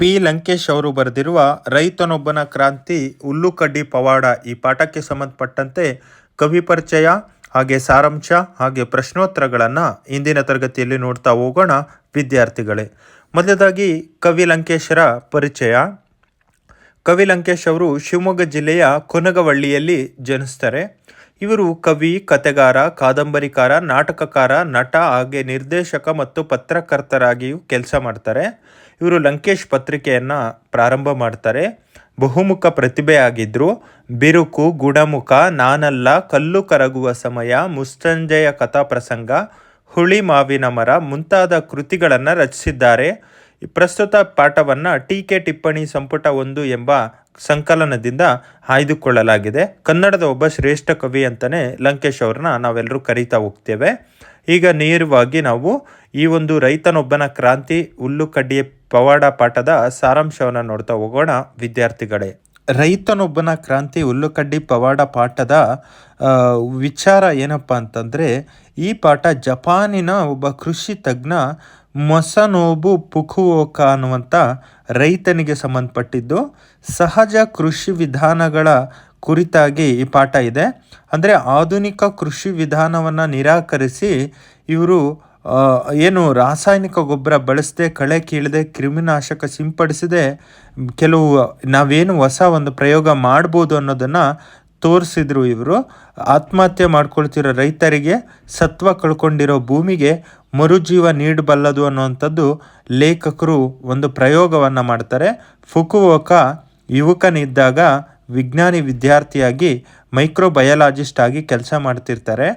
P. Lankesh ಅವರು ಬರೆದಿರುವ ರೈತನೊಬ್ಬನ ಕ್ರಾಂತಿ ಹುಲ್ಲುಕಡ್ಡಿ ಪವಾಡ ಈ ಪಾಠಕ್ಕೆ ಸಂಬಂಧಪಟ್ಟಂತೆ ಕವಿ ಪರಿಚಯ, ಹಾಗೆ ಸಾರಾಂಶ, ಹಾಗೆ ಪ್ರಶ್ನೋತ್ತರಗಳನ್ನು ಇಂದಿನ ತರಗತಿಯಲ್ಲಿ ನೋಡ್ತಾ ಹೋಗೋಣ ವಿದ್ಯಾರ್ಥಿಗಳೇ. ಮೊದಲದಾಗಿ ಕವಿ ಲಂಕೇಶರ ಪರಿಚಯ. ಕವಿ ಲಂಕೇಶ್ ಅವರು ಶಿವಮೊಗ್ಗ ಜಿಲ್ಲೆಯ ಕೊನಗವಳ್ಳಿಯಲ್ಲಿ ಜನಿಸ್ತಾರೆ. ಇವರು ಕವಿ, ಕತೆಗಾರ, ಕಾದಂಬರಿಕಾರ, ನಾಟಕಕಾರ, ನಟ ಹಾಗೆ ನಿರ್ದೇಶಕ ಮತ್ತು ಪತ್ರಕರ್ತರಾಗಿಯೂ ಕೆಲಸ ಮಾಡ್ತಾರೆ. ಇವರು ಲಂಕೇಶ್ ಪತ್ರಿಕೆಯನ್ನು ಪ್ರಾರಂಭ ಮಾಡ್ತಾರೆ. ಬಹುಮುಖ ಪ್ರತಿಭೆಯಾಗಿದ್ದರು ಬಿರುಕು ಗುಣಮುಖ ನಾನಲ್ಲ, ಕಲ್ಲು ಕರಗುವ ಸಮಯ ಮುಸ್ತಂಜೆಯ ಕಥಾ ಪ್ರಸಂಗ, ಹುಳಿ ಮಾವಿನ ಮರ ಮುಂತಾದ ಕೃತಿಗಳನ್ನು ರಚಿಸಿದ್ದಾರೆ. ಪ್ರಸ್ತುತ ಪಾಠವನ್ನು ಟೀಕೆ ಟಿಪ್ಪಣಿ ಸಂಪುಟ ಒಂದು ಎಂಬ ಸಂಕಲನದಿಂದ ಆಯ್ದುಕೊಳ್ಳಲಾಗಿದೆ. ಕನ್ನಡದ ಒಬ್ಬ ಶ್ರೇಷ್ಠ ಕವಿ ಅಂತಲೇ ಲಂಕೇಶ್ ಅವ್ರನ್ನ ನಾವೆಲ್ಲರೂ ಕರೀತಾ ಹೋಗ್ತೇವೆ. ಈಗ ನೇರವಾಗಿ ನಾವು ಈ ಒಂದು ರೈತನೊಬ್ಬನ ಕ್ರಾಂತಿ ಹುಲ್ಲು ಕಡ್ಡಿಯ ಪವಾಡ ಪಾಠದ ಸಾರಾಂಶವನ್ನು ನೋಡ್ತಾ ಹೋಗೋಣ, ವಿದ್ಯಾರ್ಥಿಗಳೇ. ರೈತನೊಬ್ಬನ ಕ್ರಾಂತಿ ಹುಲ್ಲುಕಡ್ಡಿ ಪವಾಡ ಪಾಠದ ವಿಚಾರ ಏನಪ್ಪ ಅಂತಂದರೆ, ಈ ಪಾಠ ಜಪಾನಿನ ಒಬ್ಬ ಕೃಷಿ ತಜ್ಞ ಮೊಸನೋಬು ಪುಕುವೋಕ ಅನ್ನುವಂಥ ರೈತನಿಗೆ ಸಂಬಂಧಪಟ್ಟಿದ್ದು. ಸಹಜ ಕೃಷಿ ವಿಧಾನಗಳ ಕುರಿತಾಗಿ ಈ ಪಾಠ ಇದೆ. ಅಂದರೆ ಆಧುನಿಕ ಕೃಷಿ ವಿಧಾನವನ್ನು ನಿರಾಕರಿಸಿ ಇವರು ಏನು ರಾಸಾಯನಿಕ ಗೊಬ್ಬರ ಬಳಸದೆ, ಕಳೆ ಕೀಳದೆ, ಕ್ರಿಮಿನಾಶಕ ಸಿಂಪಡಿಸದೆ, ಕೆಲವು ನಾವೇನು ಹೊಸ ಒಂದು ಪ್ರಯೋಗ ಮಾಡ್ಬೋದು ಅನ್ನೋದನ್ನು ತೋರಿಸಿದ್ರು ಇವರು. ಆತ್ಮಹತ್ಯೆ ಮಾಡ್ಕೊಳ್ತಿರೋ ರೈತರಿಗೆ, ಸತ್ವ ಕಳ್ಕೊಂಡಿರೋ ಭೂಮಿಗೆ ಮರುಜೀವ ನೀಡಬಲ್ಲದು ಅನ್ನುವಂಥದ್ದು ಲೇಖಕರು ಒಂದು ಪ್ರಯೋಗವನ್ನು ಮಾಡ್ತಾರೆ. ಫುಕುವೋಕ ಯುವಕನಿದ್ದಾಗ ವಿಜ್ಞಾನಿ ವಿದ್ಯಾರ್ಥಿಯಾಗಿ ಮೈಕ್ರೋಬಯಾಲಜಿಸ್ಟ್ ಆಗಿ ಕೆಲಸ ಮಾಡ್ತಿರ್ತಾರೆ.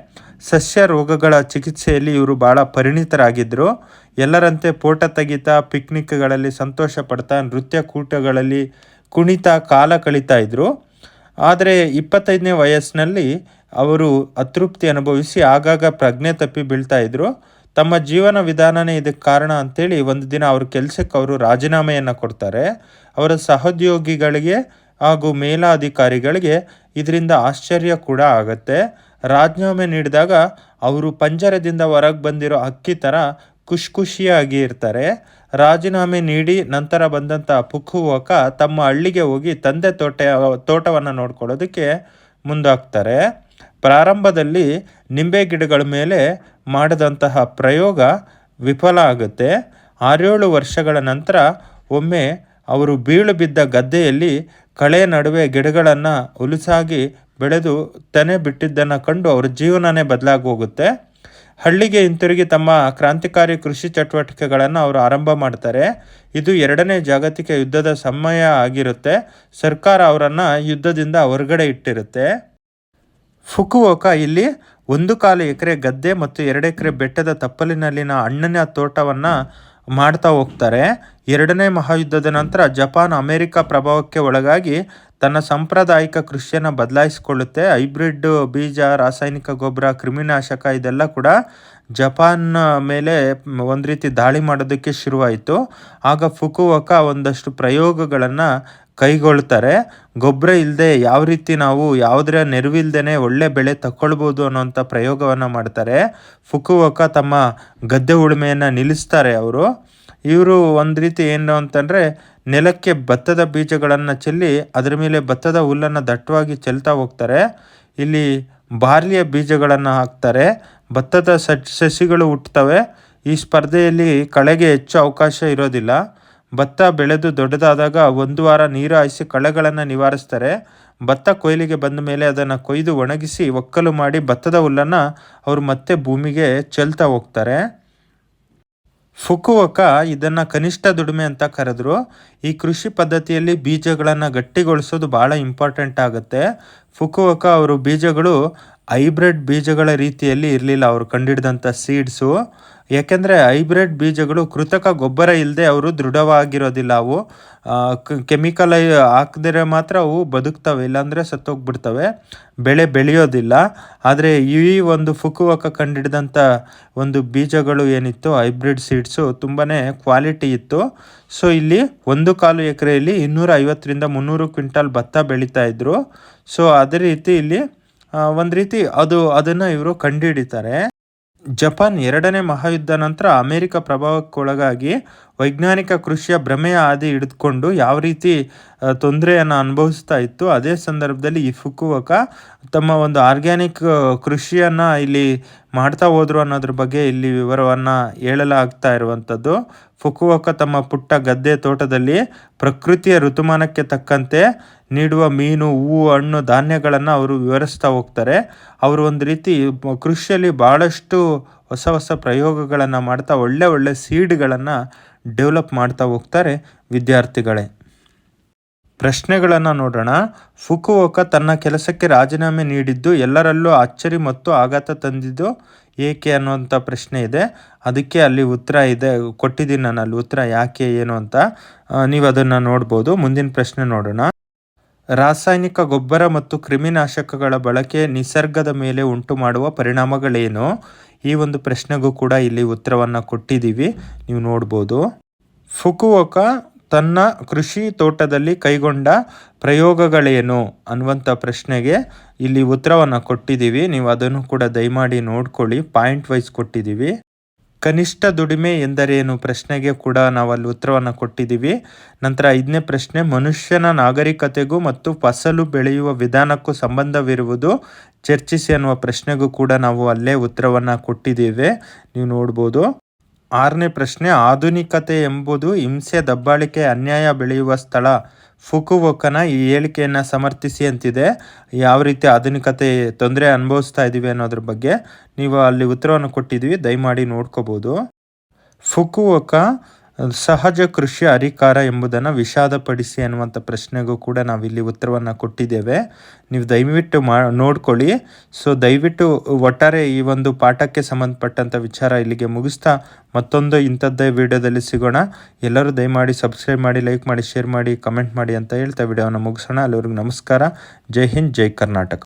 ಸಸ್ಯ ರೋಗಗಳ ಚಿಕಿತ್ಸೆಯಲ್ಲಿ ಇವರು ಭಾಳ ಪರಿಣಿತರಾಗಿದ್ದರು ಎಲ್ಲರಂತೆ ಫೋಟೋ ತೆಗಿತ, ಪಿಕ್ನಿಕ್ಗಳಲ್ಲಿ ಸಂತೋಷ ಪಡ್ತಾ, ನೃತ್ಯ ಕೂಟಗಳಲ್ಲಿ ಕುಣಿತ ಕಾಲ ಕಳೀತಾ ಇದ್ದರು ಆದರೆ ಇಪ್ಪತ್ತೈದನೇ ವಯಸ್ಸಿನಲ್ಲಿ ಅವರು ಅತೃಪ್ತಿ ಅನುಭವಿಸಿ ಆಗಾಗ ಪ್ರಜ್ಞೆ ತಪ್ಪಿ ಬೀಳ್ತಾ ಇದ್ದರು ತಮ್ಮ ಜೀವನ ವಿಧಾನನೇ ಇದಕ್ಕೆ ಕಾರಣ ಅಂತೇಳಿ ಒಂದು ದಿನ ಅವ್ರ ಕೆಲಸಕ್ಕೆ ಅವರು ರಾಜೀನಾಮೆಯನ್ನು ಕೊಡ್ತಾರೆ. ಅವರ ಸಹೋದ್ಯೋಗಿಗಳಿಗೆ ಹಾಗೂ ಮೇಲಾಧಿಕಾರಿಗಳಿಗೆ ಇದರಿಂದ ಆಶ್ಚರ್ಯ ಕೂಡ ಆಗುತ್ತೆ. ರಾಜೀನಾಮೆ ನೀಡಿದಾಗ ಅವರು ಪಂಜರದಿಂದ ಹೊರಗೆ ಬಂದಿರೋ ಅಕ್ಕಿ ಥರ ಖುಷ್ ಖುಷಿಯಾಗಿ ಇರ್ತಾರೆ. ರಾಜೀನಾಮೆ ನೀಡಿ ನಂತರ ಬಂದಂಥ ಪುಕ್ಕುವಕ ತಮ್ಮ ಹಳ್ಳಿಗೆ ಹೋಗಿ ತಂದೆ ತೋಟ, ತೋಟವನ್ನು ನೋಡ್ಕೊಳ್ಳೋದಕ್ಕೆ ಮುಂದಾಗ್ತಾರೆ. ಪ್ರಾರಂಭದಲ್ಲಿ ನಿಂಬೆ ಗಿಡಗಳ ಮೇಲೆ ಮಾಡಿದಂತಹ ಪ್ರಯೋಗ ವಿಫಲ ಆಗುತ್ತೆ. ಆರೇಳು ವರ್ಷಗಳ ನಂತರ ಒಮ್ಮೆ ಅವರು ಬೀಳು ಬಿದ್ದ ಗದ್ದೆಯಲ್ಲಿ ಕಳೆ ನಡುವೆ ಗಿಡಗಳನ್ನು ಹುಲುಸಾಗಿ ಬೆಳೆದು ತನೆ ಬಿಟ್ಟಿದ್ದನ್ನು ಕಂಡು ಅವರ ಜೀವನನೇ ಬದಲಾಗಿ ಹೋಗುತ್ತೆ ಹಳ್ಳಿಗೆ ಹಿಂತಿರುಗಿ ತಮ್ಮ ಕ್ರಾಂತಿಕಾರಿ ಕೃಷಿ ಚಟುವಟಿಕೆಗಳನ್ನು ಅವರು ಆರಂಭ ಮಾಡ್ತಾರೆ. ಇದು ಎರಡನೇ ಜಾಗತಿಕ ಯುದ್ಧದ ಸಮಯ ಆಗಿರುತ್ತೆ. ಸರ್ಕಾರ ಅವರನ್ನು ಯುದ್ಧದಿಂದ ಹೊರಗಡೆ ಇಟ್ಟಿರುತ್ತೆ. ಫುಕುವೋಕ ಇಲ್ಲಿ ಒಂದು ಕಾಲು ಎಕರೆ ಗದ್ದೆ ಮತ್ತು ಎರಡು ಎಕರೆ ಬೆಟ್ಟದ ತಪ್ಪಲಿನಲ್ಲಿನ ಹಣ್ಣಿನ ತೋಟವನ್ನು ಮಾಡ್ತಾ ಹೋಗ್ತಾರೆ. ಎರಡನೇ ಮಹಾಯುದ್ಧದ ನಂತರ ಜಪಾನ್ ಅಮೆರಿಕ ಪ್ರಭಾವಕ್ಕೆ ಒಳಗಾಗಿ ತನ್ನ ಸಾಂಪ್ರದಾಯಿಕ ಕೃಷಿಯನ್ನು ಬದಲಾಯಿಸಿಕೊಳ್ಳುತ್ತೆ. ಹೈಬ್ರಿಡ್ ಬೀಜ, ರಾಸಾಯನಿಕ ಗೊಬ್ಬರ, ಕ್ರಿಮಿನಾಶಕ ಇದೆಲ್ಲ ಕೂಡ ಜಪಾನ್ ಮೇಲೆ ಒಂದು ರೀತಿ ದಾಳಿ ಮಾಡೋದಕ್ಕೆ ಶುರುವಾಯಿತು. ಆಗ ಫುಕುವಕ ಒಂದಷ್ಟು ಪ್ರಯೋಗಗಳನ್ನು ಕೈಗೊಳ್ತಾರೆ. ಗೊಬ್ಬರ ಇಲ್ಲದೆ ಯಾವ ರೀತಿ ನಾವು ಯಾವುದರ ನೆರವಿಲ್ದೇ ಒಳ್ಳೆ ಬೆಳೆ ತಕ್ಕೊಳ್ಬೋದು ಅನ್ನೋಂಥ ಪ್ರಯೋಗವನ್ನು ಮಾಡ್ತಾರೆ. ಫುಕುವಕ ತಮ್ಮ ಗದ್ದೆ ಉಳುಮೆಯನ್ನು ನಿಲ್ಲಿಸ್ತಾರೆ ಅವರು. ಇವರು ಒಂದು ರೀತಿ ಏನು ಅಂತಂದರೆ ನೆಲಕ್ಕೆ ಭತ್ತದ ಬೀಜಗಳನ್ನು ಚೆಲ್ಲಿ ಅದರ ಮೇಲೆ ಭತ್ತದ ಹುಲ್ಲನ್ನು ದಟ್ಟವಾಗಿ ಚೆಲ್ತಾ ಹೋಗ್ತಾರೆ. ಇಲ್ಲಿ ಬಾರ್ಲಿಯ ಬೀಜಗಳನ್ನು ಹಾಕ್ತಾರೆ. ಭತ್ತದ ಸಸಿಗಳು ಹುಟ್ಟುತ್ತವೆ ಈ ಸ್ಪರ್ಧೆಯಲ್ಲಿ ಕಳೆಗೆ ಹೆಚ್ಚು ಅವಕಾಶ ಇರೋದಿಲ್ಲ. ಭತ್ತ ಬೆಳೆದು ದೊಡ್ಡದಾದಾಗ ಒಂದು ವಾರ ನೀರು ಹಾಯಿಸಿ ಕಳೆಗಳನ್ನು ನಿವಾರಿಸ್ತಾರೆ. ಭತ್ತ ಕೊಯ್ಲಿಗೆ ಬಂದ ಮೇಲೆ ಅದನ್ನು ಕೊಯ್ದು ಒಣಗಿಸಿ ಒಕ್ಕಲು ಮಾಡಿ ಭತ್ತದ ಹುಲ್ಲನ್ನು ಅವರು ಮತ್ತೆ ಭೂಮಿಗೆ ಚೆಲ್ತಾ ಹೋಗ್ತಾರೆ. ಫುಕುವಕ ಇದನ್ನು ಕನಿಷ್ಠ ದುಡಿಮೆ ಅಂತ ಕರೆದ್ರು. ಈ ಕೃಷಿ ಪದ್ಧತಿಯಲ್ಲಿ ಬೀಜಗಳನ್ನು ಗಟ್ಟಿಗೊಳಿಸೋದು ಭಾಳ ಇಂಪಾರ್ಟೆಂಟ್ ಆಗುತ್ತೆ. ಫುಕುವಕ ಅವರು ಬೀಜಗಳು ಹೈಬ್ರಿಡ್ ಬೀಜಗಳ ರೀತಿಯಲ್ಲಿ ಇರಲಿಲ್ಲ ಅವರು ಕಂಡಿಡಿದಂಥ ಸೀಡ್ಸು. ಯಾಕೆಂದರೆ ಹೈಬ್ರಿಡ್ ಬೀಜಗಳು ಕೃತಕ ಗೊಬ್ಬರ ಇಲ್ಲದೆ ಅವರು ದೃಢವಾಗಿರೋದಿಲ್ಲ. ಅವು ಕೆಮಿಕಲ್ ಹಾಕಿದ್ರೆ ಮಾತ್ರ ಅವು ಬದುಕ್ತವೆ, ಇಲ್ಲಾಂದರೆ ಸತ್ತೋಗ್ಬಿಡ್ತವೆ. ಬೆಳೆ ಬೆಳೆಯೋದಿಲ್ಲ. ಆದರೆ ಈ ಒಂದು ಫುಕುವಕ ಕಂಡಿಡಿದಂಥ ಒಂದು ಬೀಜಗಳು ಏನಿತ್ತು, ಹೈಬ್ರಿಡ್ ಸೀಡ್ಸು ತುಂಬಾ ಕ್ವಾಲಿಟಿ ಇತ್ತು. ಸೊ, ಇಲ್ಲಿ ಒಂದು ಕಾಲು ಎಕರೆಯಲ್ಲಿ ಇನ್ನೂರ ಐವತ್ತರಿಂದ ಮುನ್ನೂರು ಕ್ವಿಂಟಲ್ ಭತ್ತ ಬೆಳೀತಾ ಇದ್ದರು ಸೊ, ಅದೇ ರೀತಿ ಇಲ್ಲಿ ಒಂದು ರೀತಿ ಅದು ಅದನ್ನು ಇವರು ಕಂಡುಹಿಡಿತಾರೆ. ಜಪಾನ್ ಎರಡನೇ ಮಹಾಯುದ್ಧ ನಂತರ ಅಮೆರಿಕ ಪ್ರಭಾವಕ್ಕೊಳಗಾಗಿ ವೈಜ್ಞಾನಿಕ ಕೃಷಿಯ ಭ್ರಮೆಯ ಹಾದಿ ಹಿಡಿದುಕೊಂಡು ಯಾವ ರೀತಿ ತೊಂದರೆಯನ್ನು ಅನುಭವಿಸ್ತಾ ಇತ್ತು, ಅದೇ ಸಂದರ್ಭದಲ್ಲಿ ಈ ಫುಕುವಕ ತಮ್ಮ ಒಂದು ಆರ್ಗ್ಯಾನಿಕ್ ಕೃಷಿಯನ್ನು ಇಲ್ಲಿ ಮಾಡ್ತಾ ಹೋದ್ರು ಅನ್ನೋದ್ರ ಬಗ್ಗೆ ಇಲ್ಲಿ ವಿವರವನ್ನು ಹೇಳಲಾಗ್ತಾ ಇರುವಂಥದ್ದು. ಫುಕುವಕ ತಮ್ಮ ಪುಟ್ಟ ಗದ್ದೆ ತೋಟದಲ್ಲಿ ಪ್ರಕೃತಿಯ ಋತುಮಾನಕ್ಕೆ ತಕ್ಕಂತೆ ನೀಡುವ ಮೀನು, ಹೂವು, ಹಣ್ಣು, ಧಾನ್ಯಗಳನ್ನು ಅವರು ವಿವರಿಸ್ತಾ ಹೋಗ್ತಾರೆ. ಅವರು ಒಂದು ರೀತಿ ಕೃಷಿಯಲ್ಲಿ ಭಾಳಷ್ಟು ಹೊಸ ಹೊಸ ಪ್ರಯೋಗಗಳನ್ನು ಮಾಡ್ತಾ ಒಳ್ಳೆ ಒಳ್ಳೆ ಸೀಡ್ಗಳನ್ನು ಡೆವಲಪ್ ಮಾಡ್ತಾ ಹೋಗ್ತಾರೆ ವಿದ್ಯಾರ್ಥಿಗಳೇ. ಪ್ರಶ್ನೆಗಳನ್ನು ನೋಡೋಣ. ಫುಕುವೋಕ ತನ್ನ ಕೆಲಸಕ್ಕೆ ರಾಜೀನಾಮೆ ನೀಡಿದ್ದು ಎಲ್ಲರಲ್ಲೂ ಅಚ್ಚರಿ ಮತ್ತು ಆಘಾತ ತಂದಿದ್ದು ಏಕೆ ಅನ್ನುವಂಥ ಪ್ರಶ್ನೆ ಇದೆ. ಅದಕ್ಕೆ ಅಲ್ಲಿ ಉತ್ತರ ಇದೆ. ಕೊಟ್ಟಿದ್ದೀನಿ ನಾನು ಅಲ್ಲಿ ಉತ್ತರ ಯಾಕೆ, ಏನು ಅಂತ ನೀವು ಅದನ್ನು ನೋಡ್ಬೋದು. ಮುಂದಿನ ಪ್ರಶ್ನೆ ನೋಡೋಣ. ರಾಸಾಯನಿಕ ಗೊಬ್ಬರ ಮತ್ತು ಕ್ರಿಮಿನಾಶಕಗಳ ಬಳಕೆ ನಿಸರ್ಗದ ಮೇಲೆ ಉಂಟು ಮಾಡುವ ಪರಿಣಾಮಗಳೇನು? ಈ ಒಂದು ಪ್ರಶ್ನೆಗೂ ಕೂಡ ಇಲ್ಲಿ ಉತ್ತರವನ್ನು ಕೊಟ್ಟಿದ್ದೀವಿ. ನೀವು ನೋಡ್ಬೋದು. ಫುಕುವಕ ತನ್ನ ಕೃಷಿ ತೋಟದಲ್ಲಿ ಕೈಗೊಂಡ ಪ್ರಯೋಗಗಳೇನು ಅನ್ನುವಂಥ ಪ್ರಶ್ನೆಗೆ ಇಲ್ಲಿ ಉತ್ತರವನ್ನು ಕೊಟ್ಟಿದ್ದೀವಿ. ನೀವು ಅದನ್ನು ಕೂಡ ದಯಮಾಡಿ ನೋಡ್ಕೊಳ್ಳಿ. ಪಾಯಿಂಟ್ ವೈಸ್ ಕೊಟ್ಟಿದ್ದೀವಿ. ಕನಿಷ್ಠ ದುಡಿಮೆ ಎಂದರೇನು? ಪ್ರಶ್ನೆಗೆ ಕೂಡ ನಾವು ಅಲ್ಲಿ ಉತ್ತರವನ್ನು ಕೊಟ್ಟಿದ್ದೀವಿ. ನಂತರ ಐದನೇ ಪ್ರಶ್ನೆ, ಮನುಷ್ಯನ ನಾಗರಿಕತೆಗೂ ಮತ್ತು ಫಸಲು ಬೆಳೆಯುವ ವಿಧಾನಕ್ಕೂ ಸಂಬಂಧವಿರುವುದು ಚರ್ಚಿಸಿ ಅನ್ನುವ ಪ್ರಶ್ನೆಗೂ ಕೂಡ ನಾವು ಅಲ್ಲೇ ಉತ್ತರವನ್ನು ಕೊಟ್ಟಿದ್ದೇವೆ. ನೀವು ನೋಡ್ಬೋದು. ಆರನೇ ಪ್ರಶ್ನೆ, ಆಧುನಿಕತೆ ಎಂಬುದು ಹಿಂಸೆ ದಬ್ಬಾಳಿಕೆ, ಅನ್ಯಾಯ ಬೆಳೆಯುವ ಸ್ಥಳ. ಫುಕುವೋಕನ ಈ ಹೇಳಿಕೆಯನ್ನು ಸಮರ್ಥಿಸಿ ಅಂತಿದೆ. ಯಾವ ರೀತಿ ಆಧುನಿಕತೆ ತೊಂದರೆ ಅನುಭವಿಸ್ತಾ ಇದ್ದೀವಿ ಅನ್ನೋದ್ರ ಬಗ್ಗೆ ನೀವು ಅಲ್ಲಿ ಉತ್ತರವನ್ನು ಕೊಟ್ಟಿದ್ದೀವಿ, ದಯಮಾಡಿ ನೋಡ್ಕೋಬೋದು. ಫುಕುವೋಕ ಸಹಜ ಕೃಷಿ ಅಧಿಕಾರ ಎಂಬುದನ್ನು ವಿಷಾದಪಡಿಸಿ ಅನ್ನುವಂಥ ಪ್ರಶ್ನೆಗೂ ಕೂಡ ನಾವಿಲ್ಲಿ ಉತ್ತರವನ್ನು ಕೊಟ್ಟಿದ್ದೇವೆ. ನೀವು ದಯವಿಟ್ಟು ಮಾ, ನೋಡ್ಕೊಳ್ಳಿ. ಸೊ ದಯವಿಟ್ಟು ಒಟ್ಟಾರೆ ಈ ಒಂದು ಪಾಠಕ್ಕೆ ಸಂಬಂಧಪಟ್ಟಂಥ ವಿಚಾರ ಇಲ್ಲಿಗೆ ಮುಗಿಸ್ತಾ ಮತ್ತೊಂದು ಇಂಥದ್ದೇ ವಿಡಿಯೋದಲ್ಲಿ ಸಿಗೋಣ. ಎಲ್ಲರೂ ದಯಮಾಡಿ ಸಬ್ಸ್ಕ್ರೈಬ್ ಮಾಡಿ ಲೈಕ್ ಮಾಡಿ ಶೇರ್ ಮಾಡಿ ಕಮೆಂಟ್ ಮಾಡಿ ಅಂತ ಹೇಳ್ತಾ ವಿಡಿಯೋವನ್ನು ಮುಗಿಸೋಣ. ಅಲ್ಲಿವರೆಗೂ ನಮಸ್ಕಾರ. ಜೈ ಹಿಂದ್, ಜೈ ಕರ್ನಾಟಕ.